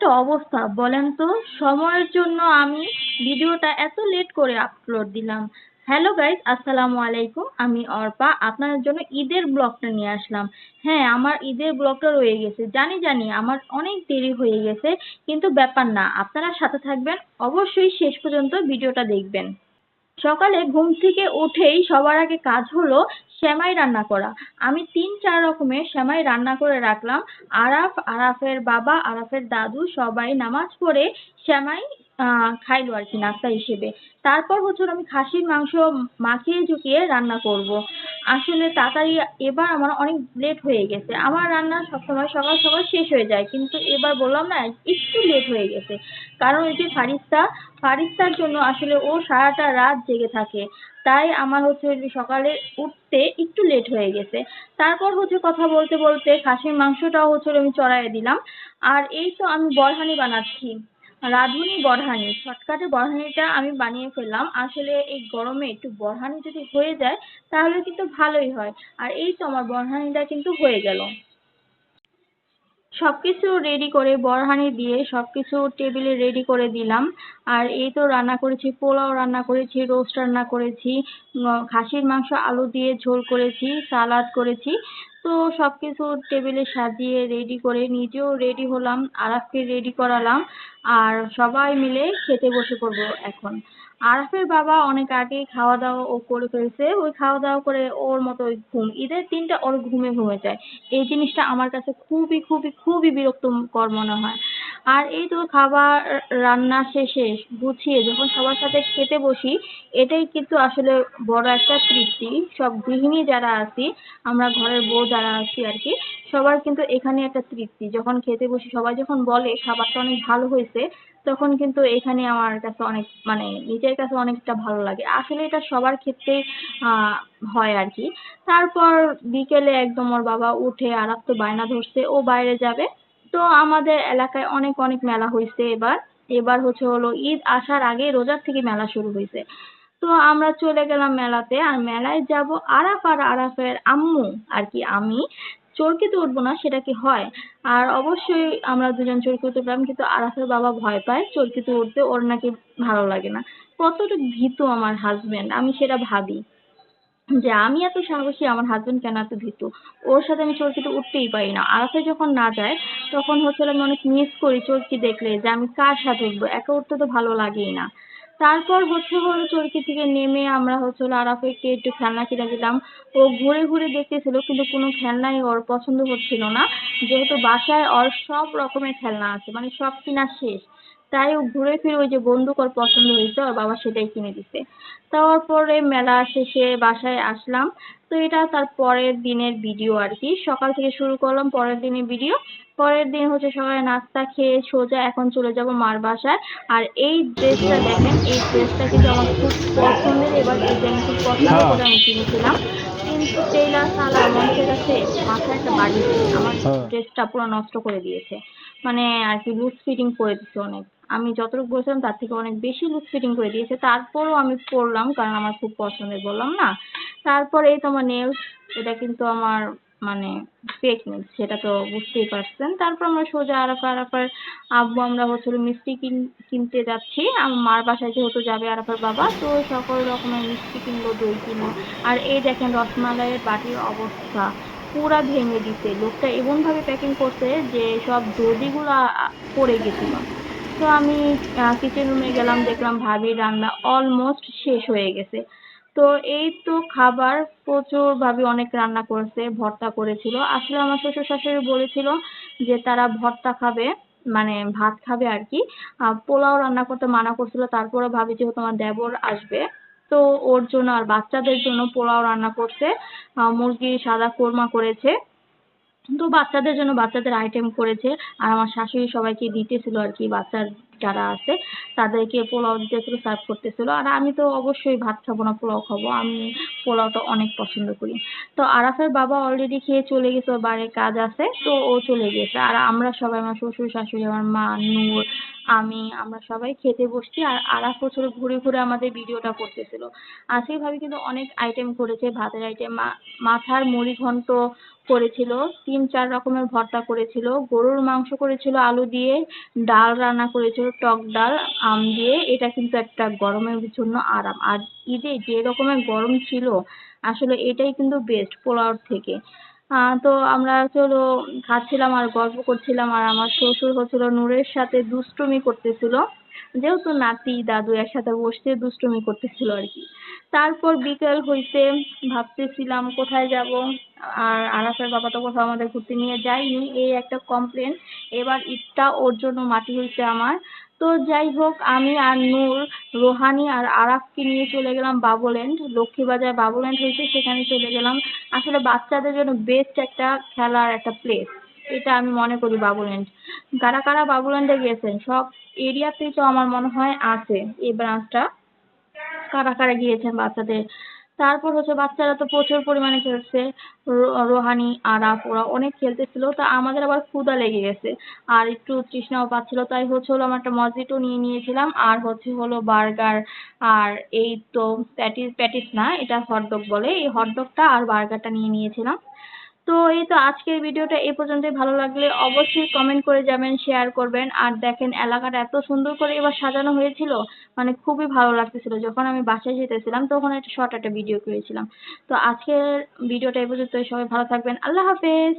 একটা অবস্থা, বলেন তো? সময়ের জন্য আমি ভিডিওটা এত লেট করে আপলোড দিলাম। হ্যালো গাইজ আসসালামু আলাইকুম। আমি অর্পা, আপনাদের জন্য ঈদের ব্লগটা নিয়ে আসলাম। হ্যাঁ আমার ঈদের ব্লগটা রয়ে গেছে। জানি জানি, আমার অনেক দেরি হয়ে গেছে, কিন্তু ব্যাপার না, আপনারা সাথে থাকবেন। অবশ্যই শেষ পর্যন্ত ভিডিওটা দেখবেন। সকালে ঘুম থেকে উঠেই সবার আগে কাজ হলো সেমাই রান্না করা। আমি তিন চার রকমের সেমাই রান্না করে রাখলাম। আরাফ, আরাফের বাবা, আরাফের দাদু সবাই নামাজ পড়ে সেমাই খাইলো আর কি, নাস্তা হিসেবে। তারপর হচ্ছে আমি খাসির মাংস মাখিয়ে চুকিয়ে রান্না করব। আসলে তাড়াতাড়ি এবার আমার অনেক লেট হয়ে গেছে। আমার রান্না সবসময় সকাল সকাল শেষ হয়ে যায়, কিন্তু এবার বললাম না, একটু লেট হয়ে গেছে। কারণ ওই যে ফারিস্তা, ফারিস্তার জন্য আসলে ও সারাটা রাত জেগে থাকে। তাই আমার হচ্ছে সকালে উঠতে একটু লেট হয়ে গেছে। তারপর হচ্ছে কথা বলতে বলতে খাসির মাংসটাও হচ্ছে আমি চড়াইয়ে দিলাম। আর এই তো আমি বরহানি বানাচ্ছি। রাঁধুনি বরহানি। শর্টকাটে বরহানিটা আমি বানিয়ে ফেললাম। আসলে এই গরমে একটু বরহানি যদি হয়ে যায়, তাহলে কিন্তু ভালোই হয়। আর এই তো আমার বরহানিটা কিন্তু হয়ে গেল। সবকিছু রেডি করে বরহানি দিয়ে সবকিছু টেবিলে রেডি করে দিলাম। আর এই তো রান্না করেছি, পোলাও রান্না করেছি রোস্ট রান্না করেছি খাসির মাংস, আলু দিয়ে ঝোল করেছি সালাদ করেছি। তো সবকিছু টেবিলে সাজিয়ে রেডি করে নিজেও রেডি হলাম, আরাফকে রেডি করালাম আর সবাই মিলে খেতে বসে পড়ব এখন। আরাফের বাবা অনেক আগেই খাওয়া দাওয়া ও করে ফেলছে, ওই খাওয়া দাওয়া করে ওর মতো ওই ঘুম, ঈদের দিনটা ওর ঘুমে ঘুমে যায়। এই জিনিসটা আমার কাছে খুবই খুবই খুবই বিরক্তকর মনে হয়। আর এই তো খাবার রান্না শেষে গুছিয়ে যখন সবার সাথে খেতে বসি, এটাই কিন্তু আসলে বড় একটা তৃপ্তি। সব গৃহিণী যারা আছি, আমরা ঘরের বউ যারা আছি আর কি, সবার কিন্তু এখানে একটা তৃপ্তি। যখন খেতে বসি, সবাই যখন বলে খাবারটা অনেক ভালো হয়েছে, তখন কিন্তু এখানে আমার কাছে অনেক মানে নিজের কাছে অনেকটা ভালো লাগে। আসলে এটা সবার ক্ষেত্রেই হয় আর কি। তারপর বিকেলে একদম ওর বাবা উঠে আরাফ তো বায়না ধরছে, ও বাইরে যাবে। তো আমাদের এলাকায় অনেক অনেক মেলা হয়েছে এবার। এবার হচ্ছে হলো ঈদ আসার আগে রোজার থেকে মেলা শুরু হয়েছে তো আমরা চলে গেলাম মেলাতে, আর মেলায় যাব আরাফ আর আরাফের আম্মু, আর কি আমি। চরকিতে উঠবো না, সেটা কি হয়? আর অবশ্যই আমরা দুজন চরকি উঠতে পারলাম কিন্তু আরাফের বাবা ভয় পায় চরকিতে উঠতে, ওর নাকি ভালো লাগে না। কতটা ভীতু আমার হাজবেন্ড আমি সেটা ভাবি। যে আমি এত সাহসী, আমার হাজবেন্ড কেন এত ভীতু? ওর সাথে আমি চরকিতে উঠতেই পারি না। আরাফে যখন না যায়, তখন হচ্ছে আমি অনেক মিস করি চরকি দেখলে যে আমি কার সাথে উঠবো? একা উঠতে তো ভালো লাগেই না। তারপর হচ্ছে হলো চরকি থেকে নেমে আমরা হচ্ছে হলো আরাফাকে একটু খেলনা কিনে দিলাম। ও ঘুরে ঘুরে দেখতেছিল, কিন্তু কোনো খেলনাই ওর পছন্দ হচ্ছিল না। যেহেতু বাসায় ওর সব রকমের খেলনা আছে মানে সব কিনা শেষ। তাই ও ঘুরে ফিরে ওই যে বন্দুক ওর পছন্দ হয়েছে ওর বাবা সেটাই কিনে দিছে। তারপরে মেলা শেষে বাসায় আসলাম। তো এটা তার পরের দিনের ভিডিও আর কি। সকাল থেকে শুরু করলাম পরের দিনের ভিডিও পরের দিন হচ্ছে সকালে নাস্তা খেয়ে সোজা এখন চলে যাব মার বাসায়। আর এই ড্রেসটা দেখেন এই ড্রেসটা কিন্তু আমার খুব পছন্দের। এবার এই আমি খুব পছন্দ করে আমি কিনেছিলাম। কিন্তু টেইলার সালা মঞ্চের কাছে মাথায় একটা বাড়ি আমার ড্রেসটা পুরো নষ্ট করে দিয়েছে। মানে আর কি লুজ ফিটিং করে দিচ্ছে অনেক। আমি যতটুকু বলেছিলাম, তার থেকে অনেক বেশি লুজ ফিটিং করে দিয়েছে। তারপরেও আমি পরলাম, কারণ আমার খুব পছন্দের বললাম না। তারপরে এই তো আমার নেলস এটা কিন্তু আমার মানে ফেক নেলস সেটা তো বুঝতেই পারছেন। তারপর আমরা সোজা আরাফা আরাফার আব্বু, আমরা হচ্ছে মিষ্টি কিন, কিনতে যাচ্ছি। আমার মার বাসায় যেহেতু যাবে আরাফার বাবা, তো সকল রকমের মিষ্টি কিনবো দই কিনবো আর এই দেখেন রসমালাইয়ের বাটির অবস্থা, পুরা ভেঙে দিছে। লোকটা এমনভাবে প্যাকিং করছে যে সব দর্জিগুলো পড়ে গেছিল। তো আমি কিচেন রুমে গেলাম, দেখলাম ভাবির রান্না অলমোস্ট শেষ হয়ে গেছে। তো এই তো খাবার, প্রচুর ভাবে অনেক রান্না করেছে, ভর্তা করেছিল। আসলে আমার শ্বশুর শাশুড়ি বলেছিল যে তারা ভর্তা খাবে মানে ভাত খাবে আর কি। পোলাও রান্না করতে মানা করছিল, তারপরে ভাবি যেহেতু আমার দেবর আসবে, তো ওর জন্য আর বাচ্চাদের জন্য পোলাও রান্না করছে মুরগি সাদা কোরমা করেছে। তো বাচ্চাদের জন্য বাচ্চাদের আইটেম করেছে আর আমার শাশুড়ি সবাইকে দিতেছিল আর কি বাচ্চার যারা আছে, তাদেরকে পোলাও দিতে দিতেছিল সার্ভ করতেছিল। আর আমি তো অবশ্যই ভাত খাব না, পোলাও খাব। আমি পোলাওটা অনেক পছন্দ করি। তো আরাফের বাবা অলরেডি খেয়ে চলে গেছে, ওর বাইরে কাজ আছে, তো ও চলে গেছে। আর আমরা সবাই, আমার শ্বশুর, শাশুড়ি, আমার মা, নূর, আমি, আমরা সবাই খেতে বসছি। আর আরাফ হচ্ছিল ঘুরে ঘুরে আমাদের ভিডিওটা করতেছিল। আসিফ ভাবি কিন্তু অনেক আইটেম করেছে, ভাতের আইটেম মাথার মুড়ি ঘন্ট করেছিল, তিন, চার রকমের ভর্তা করেছিল, গরুর মাংস করেছিল, আলু দিয়ে ডাল রান্না করেছিল টক ডাল, আম দিয়ে, এটা কিন্তু একটা গরমের জন্য আরাম। আর ঈদে যে রকমের গরম ছিল, আসলে এটাই কিন্তু বেস্ট পোলাওর থেকে। তো আমরা চলো খাচ্ছিলাম আর গল্প করছিলাম আর আমার শ্বশুর হচ্ছিল নূরের সাথে দুষ্টুমি করতেছিল। যেহেতু নাতি, দাদু একসাথে বসতে দুষ্টুমি করতেছিল আর কি। তারপর বিকেল হইতে ভাবতেছিলাম কোথায় যাব? আর আরাফের বাবা তো কোথাও আমাদের ঘুরতে নিয়ে যায়নি। এই একটা কমপ্লেন এবার ঈদটা ওর জন্য মাটি হয়েছে আমার। তো যাই হোক, আমি আর নূর, রোহানি আর আরাফকে নিয়ে চলে গেলাম বাবুল্যান্ড। লক্ষ্মীবাজার বাবুল্যান্ড হয়েছে সেখানে চলে গেলাম। আসলে বাচ্চাদের জন্য বেস্ট একটা খেলার একটা প্লেস এটা আমি মনে করি বাবুল্যান্ড কারা কারা বাবুল্যান্ডে গেছেন সব এরিয়াতেই তো আমার মনে হয় আছে এই ব্রাঞ্চটা কারা কারা গিয়েছেন বাচ্চাদের? তারপর হচ্ছে বাচ্চারা তো প্রচুর পরিমাণে খেলছে। রোহানি, আরাফ, ওরা অনেক খেলতেছিল। তা আমাদের আবার ক্ষুধা লেগে গেছে। আর একটু তৃষ্ণাও পাচ্ছিল। তাই হচ্ছে হলো আমার একটা মজিটো নিয়ে নিয়েছিলাম। আর হচ্ছে হলো বার্গার আর এই তো প্যাটিস প্যাটিস না, এটা হটডগ বলে। এই হটডগটা আর বার্গারটা নিয়ে নিয়েছিলাম। তো এই তো আজকের ভিডিওটা এই পর্যন্তই। ভালো লাগলে অবশ্যই কমেন্ট করে যাবেন শেয়ার করবেন। আর দেখেন, এলাকাটা এত সুন্দর করে এবার সাজানো হয়েছিল মানে খুবই ভালো লাগতেছিল। যখন আমি বাসায় যেতেছিলাম, তখন একটা শর্ট একটা ভিডিও করেছিলাম। তো আজকের ভিডিওটা এই পর্যন্তই। সবাই ভালো থাকবেন। আল্লাহ হাফেজ!